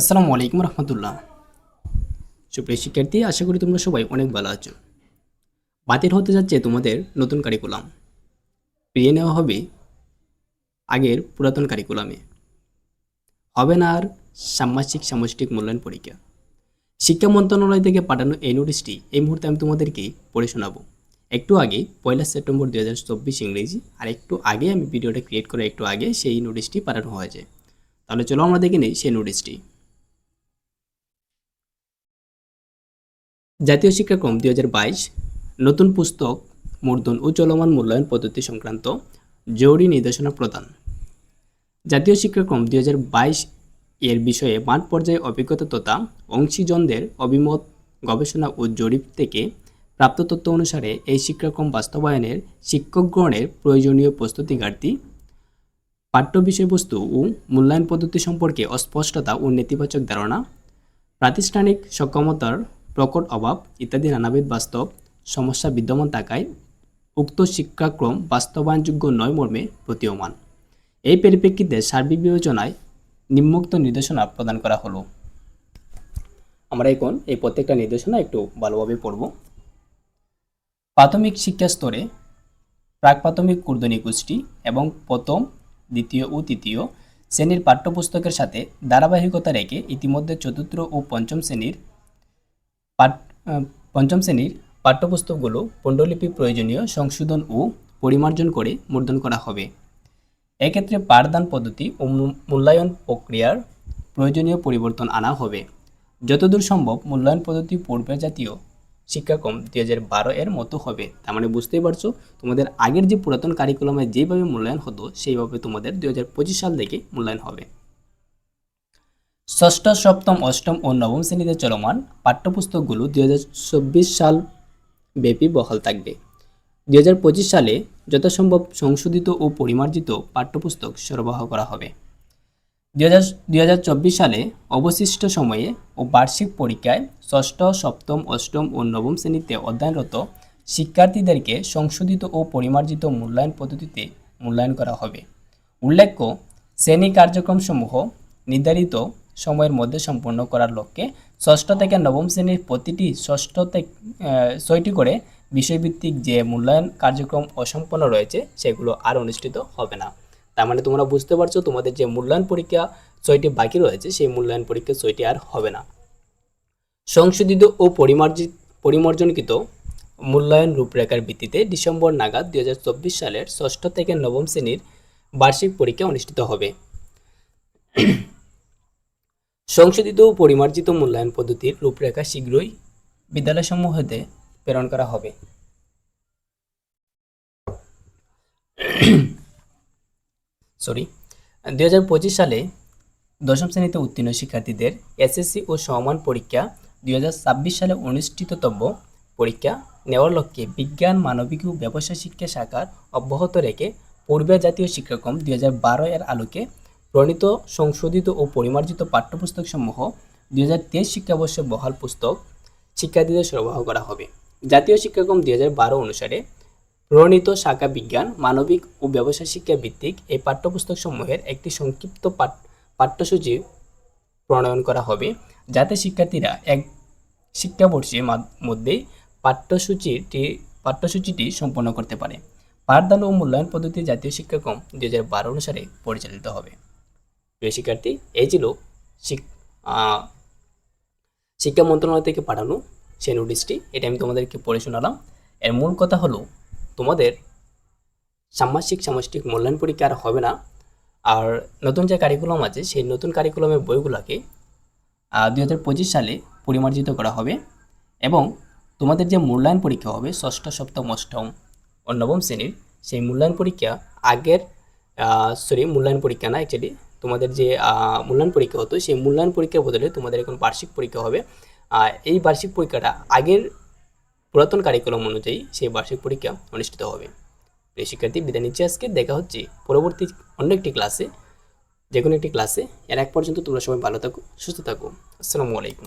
আসসালামু আলাইকুম রহমতুল্লাহ। সুপ্রিয় শিক্ষার্থী, আশা করি তোমরা সবাই অনেক ভালো আছো। বাতিল হতে যাচ্ছে তোমাদের নতুন কারিকুলাম ফিরিয়ে নেওয়া হবে আগের পুরাতন কারিকুলামে হবে না আর সাম্মাসিক সামষ্টিক মূল্যায়ন পরীক্ষা। শিক্ষা মন্ত্রণালয় থেকে পাঠানো এই নোটিশটি এই মুহূর্তে আমি তোমাদেরকে পড়ে শোনাবো। একটু আগে, পয়লা সেপ্টেম্বর দু হাজার চব্বিশ ইংরেজি, আর একটু আগে আমি ভিডিওটা ক্রিয়েট করে একটু আগে সেই নোটিশটি পাঠানো হয়েছে। তাহলে চলো আমরা দেখে নিই সেই নোটিশটি জাতীয় শিক্ষাক্রম দুই বাইশ, নতুন পুস্তক মূর্ধন ও চলমান মূল্যায়ন পদ্ধতি সংক্রান্ত জরুরি নির্দেশনা প্রদান। জাতীয় শিক্ষাক্রম দুই হাজার বাইশ এর বিষয়ে মাঠ পর্যায়ে অভিজ্ঞতা তথা অংশীজনদের অভিমত, গবেষণা ও জরিপ থেকে প্রাপ্ত তথ্য অনুসারে এই শিক্ষাক্রম বাস্তবায়নের শিক্ষক গ্রহণের প্রয়োজনীয় প্রস্তুতি ঘাটতি পাঠ্য বিষয়বস্তু ও মূল্যায়ন পদ্ধতি সম্পর্কে অস্পষ্টতা ও নেতিবাচক ধারণা, প্রাতিষ্ঠানিক সক্ষমতার প্রকট অভাব ইত্যাদি নানাবিধ বাস্তব সমস্যা বিদ্যমান থাকায় উক্ত শিক্ষাক্রম বাস্তবায়নযোগ্য নয় মর্মে প্রতীয়মান। এই পরিপ্রেক্ষিতে সার্বিক বিবেচনায় নিম্নোক্ত নির্দেশনা প্রদান করা হলো। আমরা এখন এই প্রত্যেকটা নির্দেশনা একটু ভালোভাবে পড়ব। প্রাথমিক শিক্ষা স্তরে প্রাক প্রাথমিক কুর্দনী গোষ্ঠী এবং প্রথম, দ্বিতীয় ও তৃতীয় শ্রেণির পাঠ্যপুস্তকের সাথে ধারাবাহিকতা রেখে ইতিমধ্যে চতুর্থ ও পঞ্চম শ্রেণির পাঠ পঞ্চম শ্রেণির পাঠ্যপুস্তকগুলো পণ্ডলিপি প্রয়োজনীয় সংশোধন ও পরিমার্জন করে মুদ্রণ করা হবে। এক্ষেত্রে পাঠদান পদ্ধতি ও মূল্যায়ন প্রক্রিয়ার প্রয়োজনীয় পরিবর্তন আনা হবে। যতদূর সম্ভব মূল্যায়ন পদ্ধতি পূর্বে জাতীয় শিক্ষাক্রম দুই হাজার বারো এর মতো হবে। তার মানে বুঝতেই পারছ, তোমাদের আগের যে পুরাতন কারিকুলামে যেভাবে মূল্যায়ন হতো, সেইভাবে তোমাদের দুই হাজার পঁচিশ সাল থেকে মূল্যায়ন হবে। ষষ্ঠ, সপ্তম, অষ্টম ও নবম শ্রেণীতে চলমান পাঠ্যপুস্তকগুলো দুই হাজার চব্বিশ সাল ব্যাপী বহাল থাকবে। দুই হাজার পঁচিশ সালে যথাসম্ভব সংশোধিত ও পরিমার্জিত পাঠ্যপুস্তক সরবরাহ করা হবে। দুই সালে অবশিষ্ট সময়ে ও বার্ষিক পরীক্ষায় ষষ্ঠ, সপ্তম, অষ্টম ও নবম শ্রেণীতে অধ্যয়নরত শিক্ষার্থীদেরকে সংশোধিত ও পরিমার্জিত মূল্যায়ন পদ্ধতিতে মূল্যায়ন করা হবে। উল্লেখ্য, শ্রেণি কার্যক্রমসমূহ নির্ধারিত সময়ের মধ্যে সম্পন্ন করার লক্ষ্যে ষষ্ঠ থেকে নবম শ্রেণির প্রতিটি ষষ্ঠ থেকে ছয়টি করে বিষয়ভিত্তিক যে মূল্যায়ন কার্যক্রম অসম্পন্ন রয়েছে, সেগুলো আর অনুষ্ঠিত হবে না। তার মানে তোমরা বুঝতে পারছ তোমাদের যে মূল্যায়ন পরীক্ষা ছয়টি বাকি রয়েছে, সেই মূল্যায়ন পরীক্ষা ছয়টি আর হবে না। সংশোধিত ও পরিমার্জিত পরিমার্জনকৃত মূল্যায়ন রূপরেখার ভিত্তিতে ডিসেম্বর নাগাদ দু হাজার চব্বিশ সালের ষষ্ঠ থেকে নবম শ্রেণির বার্ষিক পরীক্ষা অনুষ্ঠিত হবে। সংশোধিত ও পরিমার্জিত মূল্যায়ন পদ্ধতির রূপরেখা শীঘ্রই বিদ্যালয়সমূহতে প্রেরণ করা হবে। সরি দুই হাজার পঁচিশ সালে দশম শ্রেণীতে উত্তীর্ণ শিক্ষার্থীদের এসএসসি ও সমান পরীক্ষা, দুই হাজার ছাব্বিশ সালে অনুষ্ঠিততব্য পরীক্ষা নেওয়ার লক্ষ্যে বিজ্ঞান, মানবিক ও ব্যবসা শিক্ষা শাখার অব্যাহত রেখে পূর্বে জাতীয় শিক্ষাক্রম দুই হাজার বারো এর আলোকে প্রণীত, সংশোধিত ও পরিমার্জিত পাঠ্যপুস্তকসমূহ দুই হাজার তেইশ শিক্ষাবর্ষে বহাল পুস্তক শিক্ষার্থীদের সরবরাহ করা হবে। জাতীয় শিক্ষাক্রম দুই হাজার বারো অনুসারে প্রণীত শাখা বিজ্ঞান, মানবিক ও ব্যবসা শিক্ষা ভিত্তিক এই পাঠ্যপুস্তকসমূহের একটি সংক্ষিপ্ত পাঠ, পাঠ্যসূচি প্রণয়ন করা হবে। যাতে শিক্ষার্থীরা এক শিক্ষাবর্ষের মধ্যেই পাঠ্যসূচিটি পাঠ্যসূচিটি সম্পন্ন করতে পারে। পাঠদান ও মূল্যায়ন পদ্ধতি জাতীয় শিক্ষাক্রম দুই হাজার বারো অনুসারে পরিচালিত হবে। প্রিয় শিক্ষার্থী এই ছিল শিক্ষা মন্ত্রণালয় থেকে পাঠানো সেই নোটিশটি এটা আমি তোমাদেরকে পড়ে শোনালাম এর মূল কথা হলো তোমাদের সাম্মাসিক সামষ্টিক মূল্যায়ন পরীক্ষা আর হবে না আর নতুন যে কারিকুলাম আছে সেই নতুন কারিকুলামের বইগুলোকে দুই হাজার পঁচিশ সালে পরিমার্জিত করা হবে এবং তোমাদের যে মূল্যায়ন পরীক্ষা হবে ষষ্ঠ সপ্তম অষ্টম ও নবম শ্রেণির সেই মূল্যায়ন পরীক্ষা আগের সরি মূল্যায়ন পরীক্ষা না অ্যাকচুয়ালি তোমাদের যে মূল্যায়ন পরীক্ষা হতো, সেই মূল্যায়ন পরীক্ষার বদলে তোমাদের এখন বার্ষিক পরীক্ষা হবে। এই বার্ষিক পরীক্ষাটা আগের পুরাতন কারিকুলাম অনুযায়ী সেই বার্ষিক পরীক্ষা অনুষ্ঠিত হবে। এই শিক্ষার্থী, বিদায় নিচ্ছে আজকে। দেখা হচ্ছে পরবর্তী অন্য একটি ক্লাসে যে কোনো একটি ক্লাসে এর এক পর্যন্ত তোমরা সবাই ভালো থাকো, সুস্থ থাকো। আসসালামু আলাইকুম।